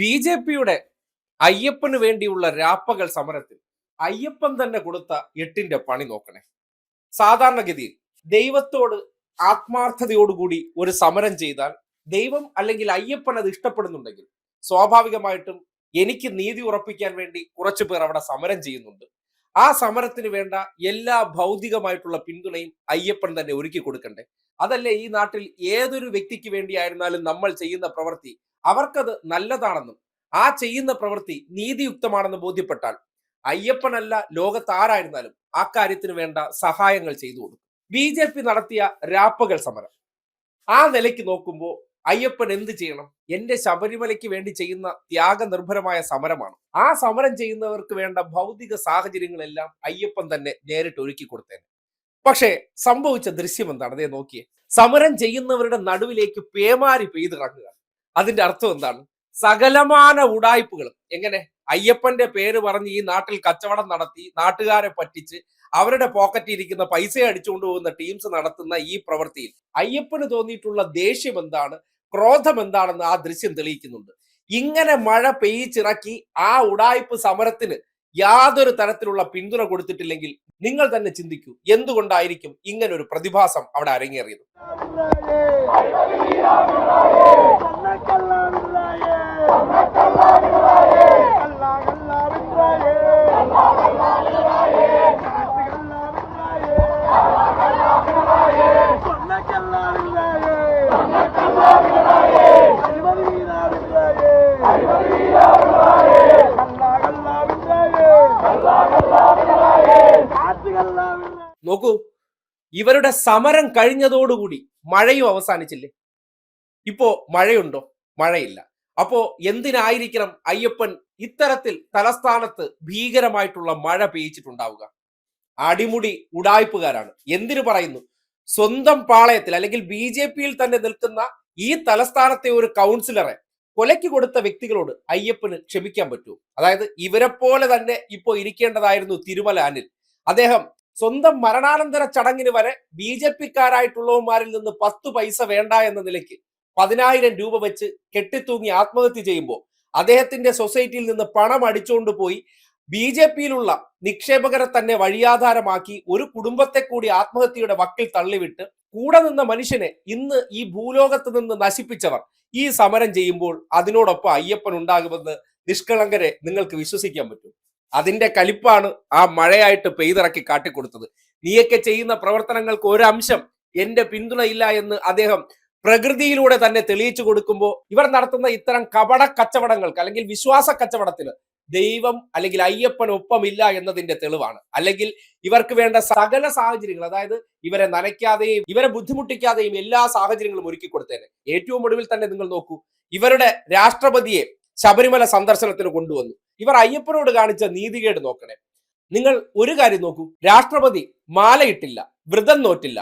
B J പിയുടെ അയ്യപ്പന് വേണ്ടിയുള്ള രാപ്പകൽ സമരത്തിൽ അയ്യപ്പൻ തന്നെ കൊടുത്ത എട്ടിന്റെ പണി നോക്കണേ. സാധാരണഗതിയിൽ ദൈവത്തോട് ആത്മാർത്ഥതയോടുകൂടി ഒരു സമരം ചെയ്താൽ ദൈവം അല്ലെങ്കിൽ അയ്യപ്പൻ അത് ഇഷ്ടപ്പെടുന്നുണ്ടെങ്കിൽ സ്വാഭാവികമായിട്ടും എനിക്ക് നീതി ഉറപ്പിക്കാൻ വേണ്ടി കുറച്ചു പേർ അവിടെ സമരം ചെയ്യുന്നുണ്ട്. ആ സമരത്തിന് വേണ്ട എല്ലാ ഭൗതികമായിട്ടുള്ള പിന്തുണയും അയ്യപ്പൻ തന്നെ ഒരുക്കി കൊടുക്കണ്ടേ? അതല്ലേ ഈ നാട്ടിൽ ഏതൊരു വ്യക്തിക്ക് വേണ്ടിയായിരുന്നാലും നമ്മൾ ചെയ്യുന്ന പ്രവൃത്തി? അവർക്കത് നല്ലതാണെന്നും ആ ചെയ്യുന്ന പ്രവൃത്തി നീതിയുക്തമാണെന്ന് ബോധ്യപ്പെട്ടാൽ അയ്യപ്പനല്ല ലോകത്ത് ആരായിരുന്നാലും ആ കാര്യത്തിന് വേണ്ട സഹായങ്ങൾ ചെയ്തു കൊടുക്കും. ബി ജെ പി നടത്തിയ രാപ്പകൽ സമരം. ആ നിലയ്ക്ക് നോക്കുമ്പോൾ അയ്യപ്പൻ എന്ത് ചെയ്യണം? എന്റെ ശബരിമലയ്ക്ക് വേണ്ടി ചെയ്യുന്ന ത്യാഗ നിർഭരമായ സമരമാണ്. ആ സമരം ചെയ്യുന്നവർക്ക് വേണ്ട ഭൗതിക സാഹചര്യങ്ങളെല്ലാം അയ്യപ്പൻ തന്നെ നേരിട്ട് ഒരുക്കി കൊടുത്തേനെ. പക്ഷേ സംഭവിച്ച ദൃശ്യം എന്താണ്? അതേ നോക്കിയേ. സമരം ചെയ്യുന്നവരുടെ നടുവിലേക്ക് പേമാരി പെയ്തിറങ്ങുക. അതിന്റെ അർത്ഥം എന്താണ്? സകലമാന ഉടായ്പകളും. എങ്ങനെ? അയ്യപ്പന്റെ പേര് പറഞ്ഞ് ഈ നാട്ടിൽ കച്ചവടം നടത്തി നാട്ടുകാരെ പറ്റിച്ച് അവരുടെ പോക്കറ്റിൽ ഇരിക്കുന്ന പൈസ അടിച്ചുകൊണ്ട് പോകുന്ന ടീംസ് നടത്തുന്ന ഈ പ്രവൃത്തിയിൽ അയ്യപ്പന് തോന്നിയിട്ടുള്ള ദേഷ്യം എന്താണ്? ക്രോധം എന്താണെന്ന് ആ ദൃശ്യം തെളിയിക്കുന്നുണ്ട്. ഇങ്ങനെ മഴ പെയ്ച്ചിറക്കി ആ ഉടായ്പ് സമരത്തിന് യാതൊരു തരത്തിലുള്ള പിന്തുണ കൊടുത്തിട്ടില്ലെങ്കിൽ നിങ്ങൾ തന്നെ ചിന്തിക്കൂ എന്തുകൊണ്ടായിരിക്കും ഇങ്ങനൊരു പ്രതിഭാസം അവിടെ അരങ്ങേറിയത്? നോക്കൂ. ഇവരുടെ സമരം കഴിഞ്ഞതോടുകൂടി മഴയും അവസാനിച്ചില്ലേ? ഇപ്പോ മഴയുണ്ടോ? മഴയില്ല. അപ്പോ എന്തിനായിരിക്കണം അയ്യപ്പൻ ഇത്തരത്തിൽ തലസ്ഥാനത്ത് ഭീകരമായിട്ടുള്ള മഴ പെയ്ച്ചിട്ടുണ്ടാവുക അടിമുടി ഉടായ്പുകാരാണ്. എന്തിനു പറയുന്നു? സ്വന്തം പാളയത്തിൽ അല്ലെങ്കിൽ ബി ജെ പിയിൽ തന്നെ നിൽക്കുന്ന ഈ തലസ്ഥാനത്തെ ഒരു കൗൺസിലറെ കൊലയ്ക്ക് കൊടുത്ത വ്യക്തികളോട് അയ്യപ്പന് ക്ഷമിക്കാൻ പറ്റുമോ? അതായത് ഇവരെ പോലെ തന്നെ ഇപ്പോ ഇരിക്കേണ്ടതായിരുന്നു തിരുമല അനിൽ. അദ്ദേഹം സ്വന്തം മരണാനന്തര ചടങ്ങിന് വരെ ബി ജെ പിക്കാരായിട്ടുള്ളവന്മാരിൽ നിന്ന് പത്ത് പൈസ വേണ്ട എന്ന നിലയ്ക്ക് പതിനായിരം രൂപ വെച്ച് കെട്ടിത്തൂങ്ങി ആത്മഹത്യ ചെയ്യുമ്പോൾ അദ്ദേഹത്തിന്റെ സൊസൈറ്റിയിൽ നിന്ന് പണം അടിച്ചുകൊണ്ട് പോയി ബി ജെ പിയിലുള്ള നിക്ഷേപകരെ തന്നെ വഴിയാധാരമാക്കി ഒരു കുടുംബത്തെ കൂടി ആത്മഹത്യയുടെ വക്കിൽ തള്ളിവിട്ട് കൂടെ നിന്ന മനുഷ്യനെ ഇന്ന് ഈ ഭൂലോകത്ത് നിന്ന് നശിപ്പിച്ചവർ ഈ സമരം ചെയ്യുമ്പോൾ അതിനോടൊപ്പം അയ്യപ്പൻ ഉണ്ടാകുമെന്ന് നിഷ്കളങ്കരെ നിങ്ങൾക്ക് വിശ്വസിക്കാൻ പറ്റും. അതിന്റെ കലിപ്പാണ് ആ മഴയായിട്ട് പെയ്തിറക്കി കാട്ടിക്കൊടുത്തത്. നീയൊക്കെ ചെയ്യുന്ന പ്രവർത്തനങ്ങൾക്ക് ഒരു അംശം എന്റെ പിന്തുണയില്ല എന്ന് അദ്ദേഹം പ്രകൃതിയിലൂടെ തന്നെ തെളിയിച്ചു കൊടുക്കുമ്പോൾ ഇവർ നടത്തുന്ന ഇത്തരം കപട കച്ചവടങ്ങൾക്ക് അല്ലെങ്കിൽ വിശ്വാസ കച്ചവടത്തിന് ദൈവം അല്ലെങ്കിൽ അയ്യപ്പൻ ഒപ്പമില്ല എന്നതിന്റെ തെളിവാണ്. അല്ലെങ്കിൽ ഇവർക്ക് വേണ്ട സകല സാഹചര്യങ്ങൾ അതായത് ഇവരെ നനയ്ക്കാതെയും ഇവരെ ബുദ്ധിമുട്ടിക്കാതെയും എല്ലാ സാഹചര്യങ്ങളും ഒരുക്കി കൊടുത്തേനെ. ഏറ്റവും ഒടുവിൽ തന്നെ നിങ്ങൾ നോക്കൂ ഇവരുടെ രാഷ്ട്രപതിയെ ശബരിമല സന്ദർശനത്തിന് കൊണ്ടുവന്നു. ഇവർ അയ്യപ്പനോട് കാണിച്ച നീതികേട് നോക്കണേ. നിങ്ങൾ ഒരു കാര്യം നോക്കൂ. രാഷ്ട്രപതി മാലയിട്ടില്ല വ്രതം നോറ്റില്ല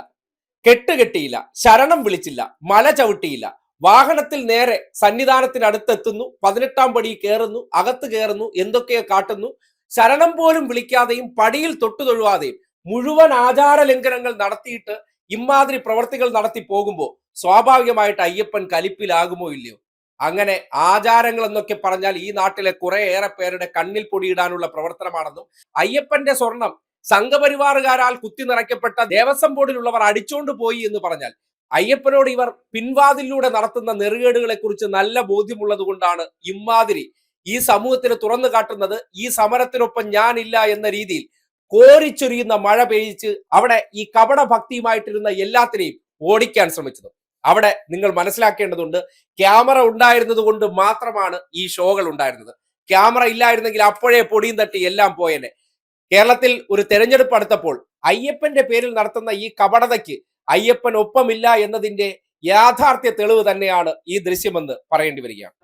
കെട്ടുകെട്ടിയില്ല ശരണം വിളിച്ചില്ല മല ചവിട്ടിയില്ല വാഹനത്തിൽ നേരെ സന്നിധാനത്തിനടുത്തെത്തുന്നു പതിനെട്ടാം പടി കയറുന്നു അകത്ത് കയറുന്നു എന്തൊക്കെയോ കാട്ടുന്നു ശരണം പോലും വിളിക്കാതെയും പടിയിൽ തൊട്ടു തൊഴുവാതെയും മുഴുവൻ ആചാര ലംഘനങ്ങൾ നടത്തിയിട്ട് ഇമാതിരി പ്രവർത്തികൾ നടത്തി പോകുമ്പോൾ സ്വാഭാവികമായിട്ട് അയ്യപ്പൻ കലിപ്പിലാകുമോ ഇല്ലയോ? അങ്ങനെ ആചാരങ്ങൾ എന്നൊക്കെ പറഞ്ഞാൽ ഈ നാട്ടിലെ കുറെ ഏറെ പേരുടെ കണ്ണിൽ പൊടിയിടാനുള്ള പ്രവർത്തനമാണെന്നും അയ്യപ്പന്റെ സ്വർണം സംഘപരിവാറുകാരാൽ കുത്തി നിറയ്ക്കപ്പെട്ട ദേവസ്വം ബോർഡിലുള്ളവർ അടിച്ചുകൊണ്ട് പോയി എന്ന് പറഞ്ഞാൽ അയ്യപ്പനോട് ഇവർ പിൻവാതിലൂടെ നടത്തുന്ന നെറുകേടുകളെ കുറിച്ച് നല്ല ബോധ്യമുള്ളത് കൊണ്ടാണ് ഇമാതിരി ഈ സമൂഹത്തിന് തുറന്നു കാട്ടുന്നത്. ഈ സമരത്തിനൊപ്പം ഞാനില്ല എന്ന രീതിയിൽ കോരിച്ചൊരിയുന്ന മഴ പെയ്ച്ച് അവിടെ ഈ കപട ഭക്തിയുമായിട്ടിരുന്ന എല്ലാത്തിനെയും ഓടിക്കാൻ ശ്രമിച്ചത്. അവിടെ നിങ്ങൾ മനസ്സിലാക്കേണ്ടതുണ്ട് ക്യാമറ ഉണ്ടായിരുന്നത് കൊണ്ട് മാത്രമാണ് ഈ ഷോകൾ ഉണ്ടായിരുന്നത് ക്യാമറ ഇല്ലായിരുന്നെങ്കിൽ അപ്പോഴേ പൊടിയും തട്ടി എല്ലാം പോയേനെ കേരളത്തിൽ ഒരു തെരഞ്ഞെടുപ്പ് അടുത്തപ്പോൾ അയ്യപ്പന്റെ പേരിൽ നടത്തുന്ന ഈ കപടതയ്ക്ക് അയ്യപ്പൻ ഒപ്പമില്ല എന്നതിന്റെ യാഥാർത്ഥ്യ തെളിവ് തന്നെയാണ് ഈ ദൃശ്യമെന്ന് പറയേണ്ടി വരികയാണ്